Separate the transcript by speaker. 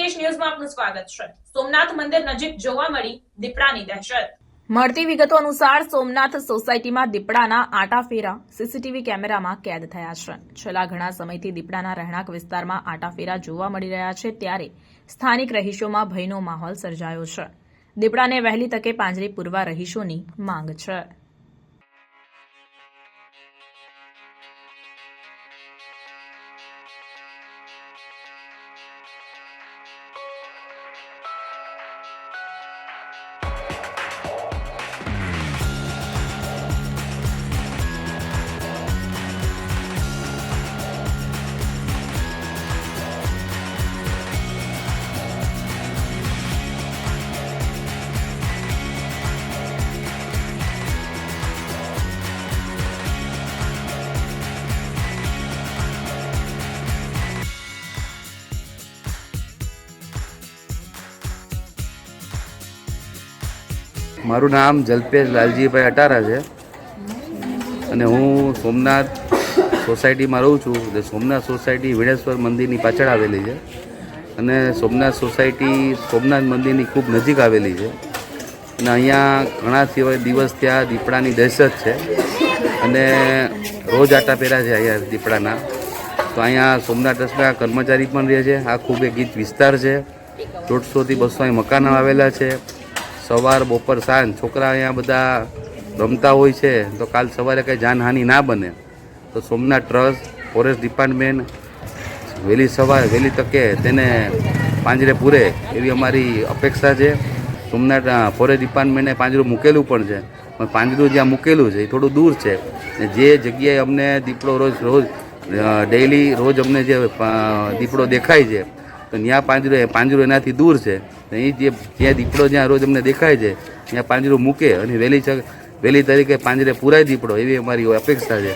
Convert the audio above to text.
Speaker 1: સંદેશ ન્યૂઝમાં આપનું સ્વાગત છે. સોમનાથ મંદિર નજીક જોવા મળી દીપડાની દહેશત. મળતી વિગતો અનુસાર સોમનાથ સોસાયટીમાં દીપડાના આટાફેરા સીસીટીવી કેમેરામાં કેદ થયા છે. છેલ્લા ઘણા સમયથી દીપડાના રહેણાંક વિસ્તારમાં આટાફેરા જોવા મળી રહ્યા છે ત્યારે સ્થાનિક રહીશોમાં ભયનો માહોલ સર્જાયો છે. દીપડાને વહેલી તકે પાંજરે પૂરવા રહીશોની માંગ છે.
Speaker 2: મારું નામ જલ્પેશ લાલજીભાઈ અટારા છે. અને હું સોમનાથ સોસાયટીમાં રહું છું. એટલે સોમનાથ સોસાયટી વિણેશ્વર મંદિરની પાછળ આવેલી છે. અને સોમનાથ સોસાયટી સોમનાથ મંદિરની ખૂબ નજીક આવેલી છે. અને અહીંયા ઘણા સિવાય દિવસ ત્યાં દીપડાની દહેશત છે. અને રોજ આટા પહેરા છે અહીંયા દીપડાના. તો અહીંયા સોમનાથ ટ્રસ્ટના કર્મચારી પણ રહે છે. આ ખૂબ એક ગીત વિસ્તાર છે. દોઢસોથી બસો અહીં મકાનો આવેલા છે. સવાર, બપોર, સાંજ છોકરા અહીંયા બધા રમતા હોય છે, તો કાલ સવારે કંઈ જાનહાનિ ના બને. તો સોમનાથ ટ્રસ્ટ, ફોરેસ્ટ ડિપાર્ટમેન્ટ, વહેલી સવારે, વહેલી તકે તેને પાંજરે પૂરે એવી અમારી અપેક્ષા છે. સોમનાથ ફોરેસ્ટ ડિપાર્ટમેન્ટે પાંજરું મૂકેલું પણ છે, પણ પાંજરું જ્યાં મૂકેલું છે એ થોડું દૂર છે. ને જે જગ્યાએ અમને દીપડો રોજ રોજ ડેઈલી રોજ અમને જે દીપડો દેખાય છે તો ત્યાં પાંજરો પાંજરો એનાથી દૂર છે. એ જે જ્યાં દીપડો જ્યાં રોજ અમને દેખાય છે, ત્યાં પાંજરો મૂકે અને વહેલી વહેલી તરીકે પાંજરે પૂરાય દીપડો, એવી અમારી અપેક્ષા છે.